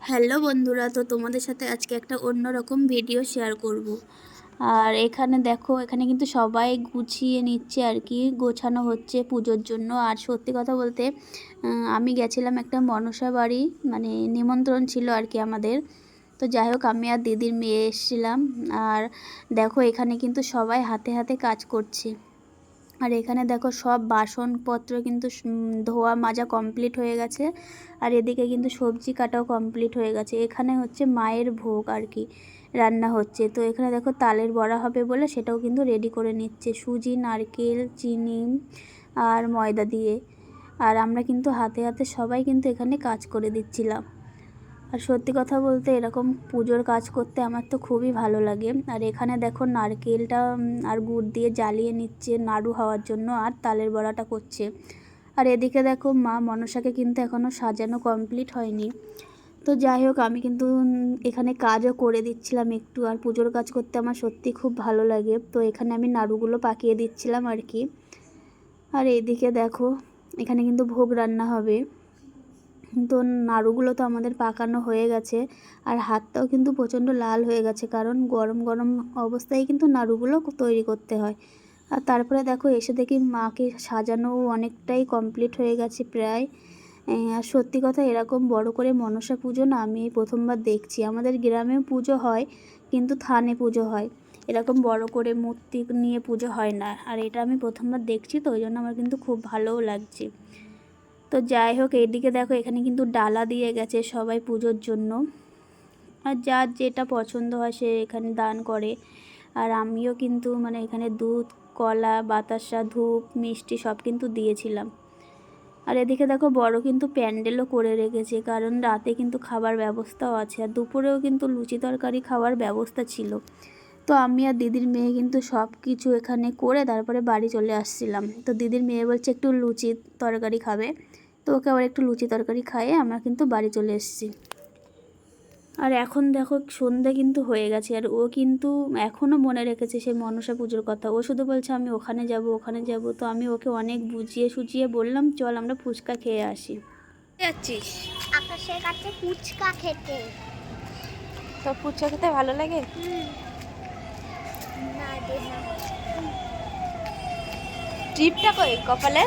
Hello বন্ধুরা, তো তোমাদের সাথে আজকে একটা অন্য রকম ভিডিও শেয়ার করব। আর এখানে দেখো, এখানে কিন্তু সবাই গুছিয়ে নিচ্ছে আর কি, গোছানো হচ্ছে পুজোর জন্য। আর সত্যি কথা বলতে আমি গেছিলাম একটা মনসা বাড়ি মানে নিমন্ত্রণ ছিল আর কি আমাদের। তো যাই হোক, আমি আর দিদির মেয়ে এসেছিলাম। আর দেখো, এখানে কিন্তু সবাই হাতে হাতে কাজ করছে। আর এখানে দেখো সব বাসনপত্র কিন্তু ধোয়া মাজা কমপ্লিট হয়ে গেছে। আর এদিকে কিন্তু সবজি কাটাও কমপ্লিট হয়ে গেছে। এখানে হচ্ছে মায়ের ভোগ আর কি রান্না হচ্ছে। তো এখানে দেখো তালের বড়া হবে বলে সেটাও কিন্তু রেডি করে নিচ্ছে। সুজি, নারকেল, চিনি আর ময়দা দিয়ে। আর আমরা কিন্তু হাতে হাতে সবাই কিন্তু এখানে কাজ করে দিচ্ছিলাম। আর সত্যি কথা বলতে এরকম পুজোর কাজ করতে আমার তো খুবই ভালো লাগে। আর এখানে দেখো নারকেলটা আর গুড় দিয়ে জ্বালিয়ে নিচ্ছে নাড়ু হওয়ার জন্য আর তালের বড়াটা করছে। আর এদিকে দেখো মা মনসাকে কিন্তু এখনও সাজানো কমপ্লিট হয়নি। তো যাই হোক, আমি কিন্তু এখানে কাজও করে দিচ্ছিলাম একটু আর পুজোর কাজ করতে আমার সত্যি খুব ভালো লাগে। তো এখানে আমি নাড়ুগুলো পাকিয়ে দিচ্ছিলাম আর কি। আর এদিকে দেখো, এখানে কিন্তু ভোগ রান্না হবে। তো নাড়ুগুলো তো আমাদের পাকানো হয়ে গেছে আর হাতটাও কিন্তু প্রচণ্ড লাল হয়ে গেছে কারণ গরম গরম অবস্থায় কিন্তু নাড়ুগুলো তৈরি করতে হয়। আর তারপরে দেখো এসে দেখি মাকে সাজানো অনেকটাই কমপ্লিট হয়ে গেছে প্রায়। আর সত্যি কথা এরকম বড় করে মনসা পুজো না আমি প্রথমবার দেখছি। আমাদের গ্রামেও পুজো হয় কিন্তু থানে পুজো হয়। এরকম বড় করে মূর্তি নিয়ে পুজো হয় না। আর এটা আমি প্রথমবার দেখছি তো ওই জন্য আমার কিন্তু খুব ভালোও লাগছে। তো যাই হোক এইদিকে দেখো এখানে কিন্তু ডালা দিয়ে গেছে সবাই পুজোর জন্য। আর যার যেটা পছন্দ হয় সে এখানে দান করে। আর আমিও কিন্তু মানে এখানে দুধ, কলা, বাতাসা, ধূপ, মিষ্টি সব কিন্তু দিয়েছিলাম। আর এদিকে দেখো বড় কিন্তু প্যান্ডেলও করে রেখেছে, কারণ রাতে কিন্তু খাবার ব্যবস্থাও আছে। আর দুপুরেও কিন্তু লুচি তরকারি খাওয়ার ব্যবস্থা ছিল। তো আমি আর দিদির মেয়ে কিন্তু সব কিছু এখানে করে তারপরে বাড়ি চলে আসছিলাম। তো দিদির মেয়ে বলছে একটু লুচি তরকারি খাবে। তো ওকে আবার একটু লুচি তরকারি খাইয়ে আমরা কিন্তু বাড়ি চলে এসেছি। আর এখন দেখো সন্ধে কিন্তু হয়ে গেছে আর ও কিন্তু এখনও মনে রেখেছে সেই মনসা পুজোর কথা। ও শুধু বলছে আমি ওখানে যাব ওখানে যাব। তো আমি ওকে অনেক বুঝিয়ে সুজিয়ে বললাম চল আমরা ফুচকা খেয়ে আসি। যাচ্ছিস? আকাশের কাছে ফুচকা খেতে। তোর ফুচকা খেতে ভালো লাগে? ট্রিপটা কই? কপালে?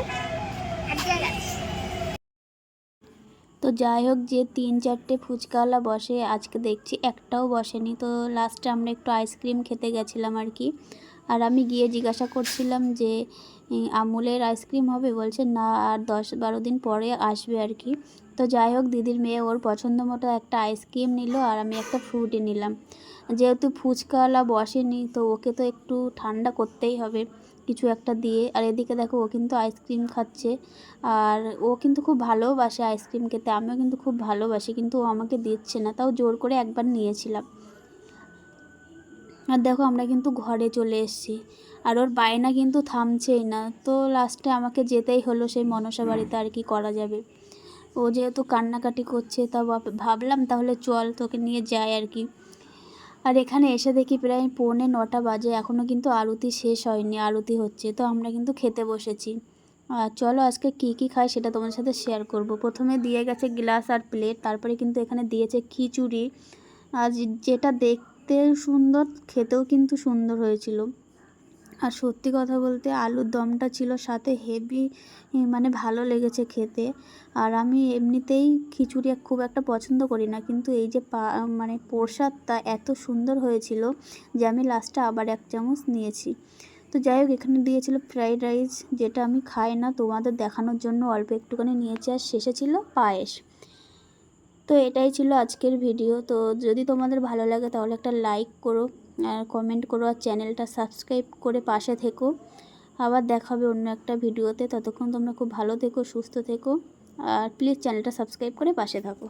তো যাই হোক যে তিন চারটে ফুচকাওয়ালা বসে আজকে দেখছি একটাও বসেনি। তো লাস্টে আমরা একটু আইসক্রিম খেতে গেছিলাম আর কি। আর আমি গিয়ে জিজ্ঞাসা করছিলাম যে আমুলের আইসক্রিম হবে? বলছে, না, আর দশ বারো দিন পরে আসবে আর কি। তো যাই হোক, দিদির মেয়ে ওর পছন্দ মতো একটা আইসক্রিম নিল আর আমি একটা ফ্রুটি নিলাম। যেহেতু ফুচকাওয়ালা বসেনি, তো ওকে তো একটু ঠান্ডা করতেই হবে কিছু একটা দিয়ে। আর এদিকে দেখো, ও কিন্তু আইসক্রিম খাচ্ছে। আর ও কিন্তু খুব ভালোবাসে আইসক্রিম খেতে। আমিও কিন্তু খুব ভালোবাসি, কিন্তু ও আমাকে দিচ্ছে না। তাও জোর করে একবার নিয়েছিলাম। আর দেখো আমরা কিন্তু ঘরে চলে এসেছি। আর ওর বায়না কিন্তু থামছেই না। তো লাস্টে আমাকে যেতেই হলো সেই মনসা বাড়িতে আর কি করা যাবে। ও যেহেতু কান্নাকাটি করছে, তা ভাবলাম তাহলে চল তোকে নিয়ে যাই আর কি। আর এখানে এসে দেখি প্রায় পৌনে নটা বাজে এখনও কিন্তু আরতি শেষ হয়নি, আরতি হচ্ছে। তো আমরা কিন্তু খেতে বসেছি। আর চলো আজকে কি কি খাই সেটা তোমার সাথে শেয়ার করব। প্রথমে দিয়ে গেছে গ্লাস আর প্লেট তারপরে কিন্তু এখানে দিয়েছে খিচুড়ি। আর যেটা দেখতে সুন্দর, খেতেও কিন্তু সুন্দর হয়েছিল। আর সত্যি কথা বলতে আলুর দমটা ছিল সাথে হেভি মানে ভালো লেগেছে খেতে। আর আমি এমনিতেই খিচুড়ি খুব একটা পছন্দ করি না, কিন্তু এই যে পা মানে প্রসাদটা এত সুন্দর হয়েছিল যে আমি লাস্টে আবার এক চামচ নিয়েছি। তো যাই হোক, এখানে দিয়েছিল ফ্রাইড রাইস যেটা আমি খাই না, তোমাদের দেখানোর জন্য অল্প একটুখানি নিয়েছি। আর শেষে ছিল পায়েস। তো এটাই ছিল আজকের ভিডিও। তো যদি তোমাদের ভালো লাগে তাহলে একটা লাইক করো, আর কমেন্ট করো, আর চ্যানেলটা সাবস্ক্রাইব করে পাশে থেকো। আবার দেখাবে অন্য একটা ভিডিওতে। ততক্ষণ তোমরা খুব ভালো থেকো, সুস্থ থেকো, আর প্লিজ চ্যানেলটা সাবস্ক্রাইব করে পাশে থাকো।